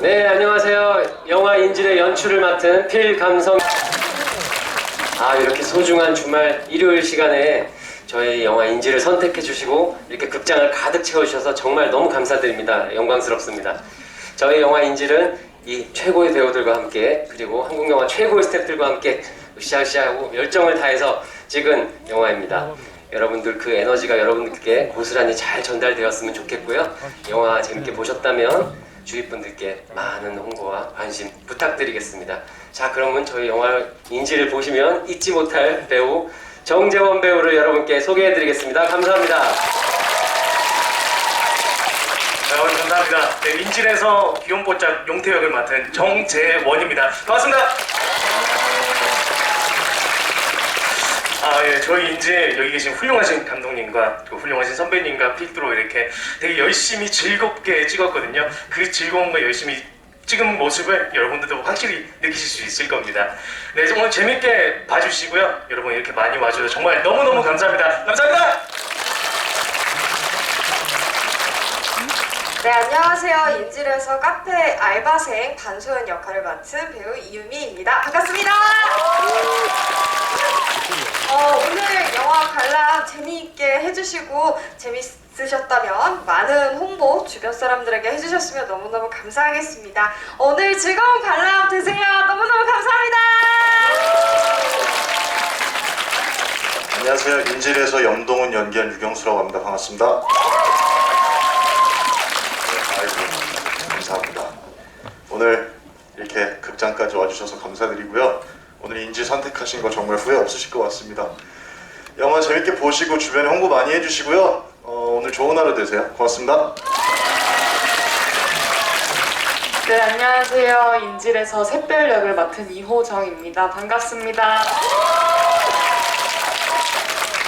네, 안녕하세요. 영화 인질의 연출을 맡은 필 감성. 아, 이렇게 소중한 주말 일요일 시간에 저희 영화 인질을 선택해 주시고 이렇게 극장을 가득 채워주셔서 정말 너무 감사드립니다. 영광스럽습니다. 저희 영화 인질은 이 최고의 배우들과 함께 그리고 한국 영화 최고의 스태프들과 함께 으쌰으쌰하고 열정을 다해서 찍은 영화입니다. 여러분들 그 에너지가 여러분들께 고스란히 잘 전달되었으면 좋겠고요. 영화 재밌게 보셨다면 주위 분들께 많은 홍보와 관심 부탁드리겠습니다. 자, 그러면 저희 영화 인지를 보시면 잊지 못할 배우 정재원 배우를 여러분께 소개해드리겠습니다. 감사합니다. 네, 여러분 감사합니다. 네, 인질에서 귀염뽀짝 용태 역을 맡은 정재원입니다. 반갑습니다. 아, 예, 저희 인질 여기 계신 훌륭하신 감독님과 또 훌륭하신 선배님과 필두로 이렇게 되게 열심히 즐겁게 찍었거든요. 그 즐거움과 열심히 찍은 모습을 여러분들도 확실히 느끼실 수 있을 겁니다. 네, 오늘 재밌게 봐주시고요. 여러분 이렇게 많이 와주셔서 정말 너무너무 감사합니다. 감사합니다! 네, 안녕하세요. 인질에서 카페 알바생 반소연 역할을 맡은 배우 이유미입니다. 반갑습니다. 어, 오늘 관람 재미있게 해주시고 재밌으셨다면 많은 홍보 주변 사람들에게 해주셨으면 너무너무 감사하겠습니다. 오늘 즐거운 관람 되세요. 너무너무 감사합니다. 안녕하세요. 인질에서 염동훈 연기한 유경수라고 합니다. 반갑습니다. 네, 감사합니다. 오늘 이렇게 극장까지 와주셔서 감사드리고요. 오늘 인질 선택하신 거 정말 후회 없으실 것 같습니다. 영화 재밌게 보시고 주변에 홍보 많이 해주시고요. 어, 오늘 좋은 하루 되세요. 고맙습니다. 네, 안녕하세요. 인질에서 샛별 역을 맡은 이호정입니다. 반갑습니다.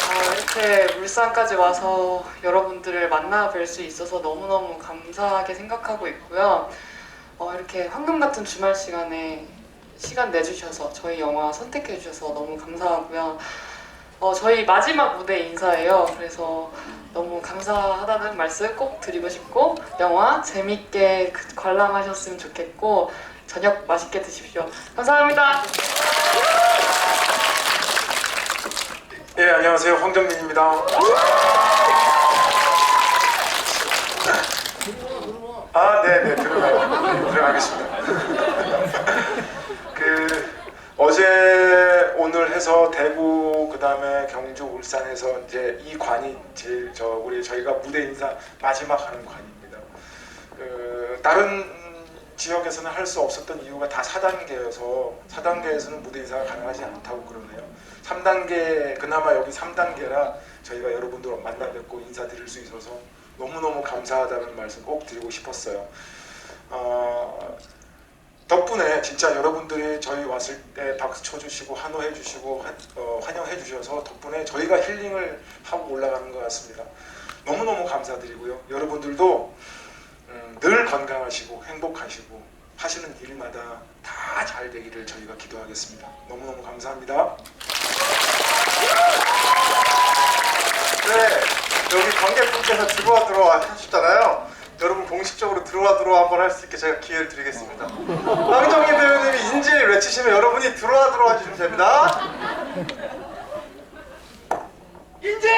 어, 이렇게 울산까지 와서 여러분들을 만나 뵐 수 있어서 너무너무 감사하게 생각하고 있고요. 어, 이렇게 황금 같은 주말 시간에 시간 내주셔서 저희 영화 선택해 주셔서 너무 감사하고요. 어, 저희 마지막 무대 인사예요. 그래서 너무 감사하다는 말씀 꼭 드리고 싶고 영화 재밌게 그- 관람하셨으면 좋겠고 저녁 맛있게 드십시오. 감사합니다. 네, 안녕하세요. 황정민입니다. 아, 네, 네, 들어가요. 들어가겠습니다. 그 어제 오늘 해서 대구 그다음에 경주 울산에서 이제 이 관이 제일 저 우리 저희가 무대 인사 마지막 하는 관입니다. 그 다른 지역에서는 할 수 없었던 이유가 다 4단계여서 4단계에서는 무대 인사가 가능하지 않다고 그러네요. 3단계 그나마 여기 3단계라 저희가 여러분들 만나 뵙고 인사드릴 수 있어서 너무너무 감사하다는 말씀 꼭 드리고 싶었어요. 어, 덕분에 진짜 여러분들이 저희 왔을 때 박수 쳐주시고 환호해 주시고 환- 어, 환영해 주셔서 덕분에 저희가 힐링을 하고 올라가는 것 같습니다. 너무너무 감사드리고요. 여러분들도 음, 늘 건강하시고 행복하시고 하시는 일마다 다 잘 되기를 저희가 기도하겠습니다. 너무너무 감사합니다. 네, 여기 관객분께서 들어와 들어와 하셨잖아요. 여러분 공식적으로 들어와 들어와 한번 할 수 있게 제가 기회를 드리겠습니다. 황정희 배우님이 인질 외치시면 여러분이 들어와 들어와 주시면 됩니다. 인질!